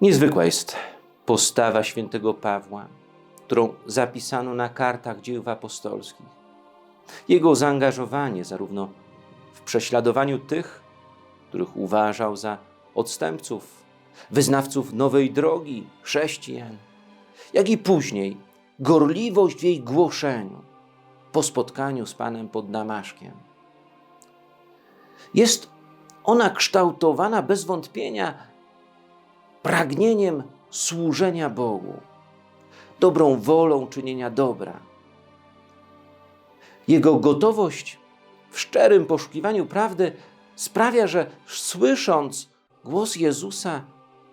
Niezwykła jest postawa świętego Pawła, którą zapisano na kartach dzieł apostolskich. Jego zaangażowanie zarówno w prześladowaniu tych, których uważał za odstępców, wyznawców nowej drogi, chrześcijan, jak i później gorliwość w jej głoszeniu po spotkaniu z Panem pod Damaszkiem. Jest ona kształtowana bez wątpienia pragnieniem służenia Bogu, dobrą wolą czynienia dobra. Jego gotowość w szczerym poszukiwaniu prawdy sprawia, że słysząc głos Jezusa,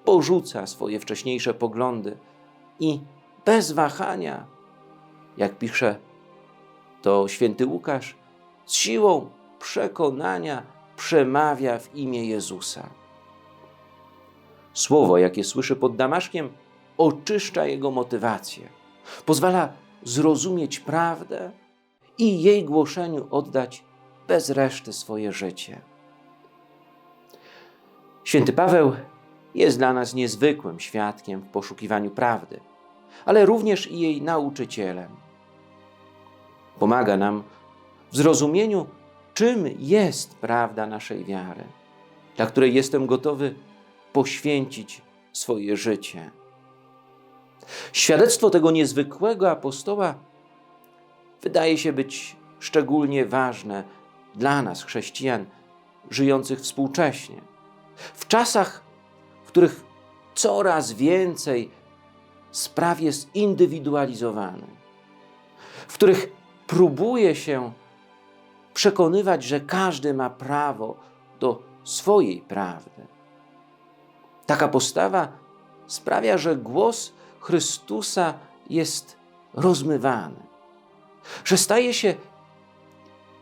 porzuca swoje wcześniejsze poglądy i bez wahania, jak pisze to święty Łukasz, z siłą przekonania przemawia w imię Jezusa. Słowo, jakie słyszy pod Damaszkiem, oczyszcza jego motywację, pozwala zrozumieć prawdę i jej głoszeniu oddać bez reszty swoje życie. Święty Paweł jest dla nas niezwykłym świadkiem w poszukiwaniu prawdy, ale również i jej nauczycielem. Pomaga nam w zrozumieniu, czym jest prawda naszej wiary, dla której jestem gotowy poświęcić swoje życie. Świadectwo tego niezwykłego apostoła wydaje się być szczególnie ważne dla nas, chrześcijan, żyjących współcześnie. W czasach, w których coraz więcej spraw jest indywidualizowanych, w których próbuje się przekonywać, że każdy ma prawo do swojej prawdy. Taka postawa sprawia, że głos Chrystusa jest rozmywany, że staje się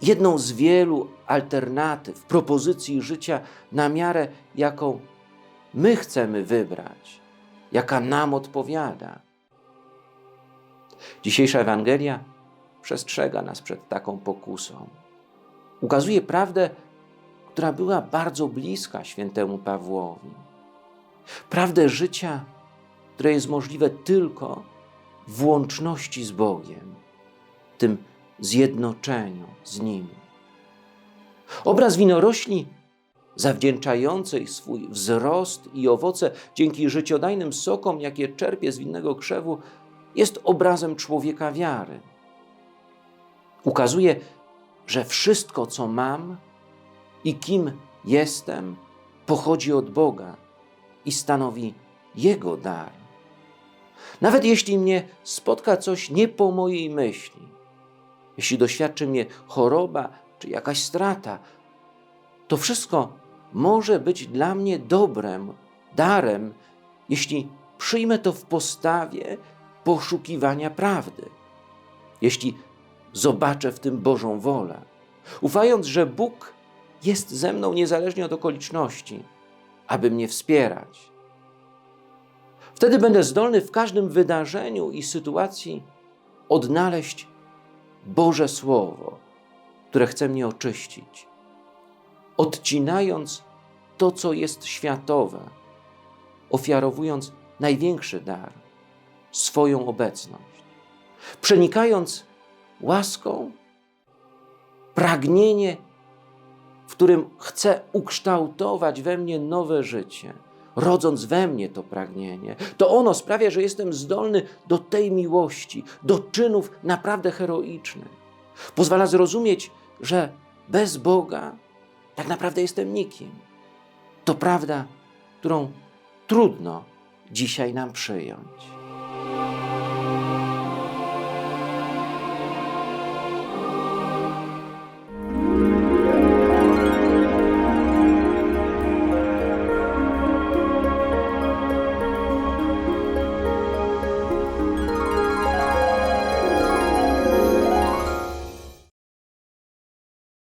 jedną z wielu alternatyw, propozycji życia na miarę, jaką my chcemy wybrać, jaka nam odpowiada. Dzisiejsza Ewangelia przestrzega nas przed taką pokusą. Ukazuje prawdę, która była bardzo bliska świętemu Pawłowi. Prawdę życia, które jest możliwe tylko w łączności z Bogiem, tym zjednoczeniu z Nim. Obraz winorośli, zawdzięczającej swój wzrost i owoce dzięki życiodajnym sokom, jakie czerpie z winnego krzewu, jest obrazem człowieka wiary. Ukazuje, że wszystko, co mam i kim jestem, pochodzi od Boga i stanowi Jego dar. Nawet jeśli mnie spotka coś nie po mojej myśli, jeśli doświadczy mnie choroba czy jakaś strata, to wszystko może być dla mnie dobrem, darem, jeśli przyjmę to w postawie poszukiwania prawdy, jeśli zobaczę w tym Bożą wolę, ufając, że Bóg jest ze mną niezależnie od okoliczności, aby mnie wspierać. Wtedy będę zdolny w każdym wydarzeniu i sytuacji odnaleźć Boże Słowo, które chce mnie oczyścić, odcinając to, co jest światowe, ofiarowując największy dar swoją obecność, przenikając łaską pragnienie, w którym chcę ukształtować we mnie nowe życie, rodząc we mnie to pragnienie. To ono sprawia, że jestem zdolny do tej miłości, do czynów naprawdę heroicznych. Pozwala zrozumieć, że bez Boga tak naprawdę jestem nikim. To prawda, którą trudno dzisiaj nam przyjąć.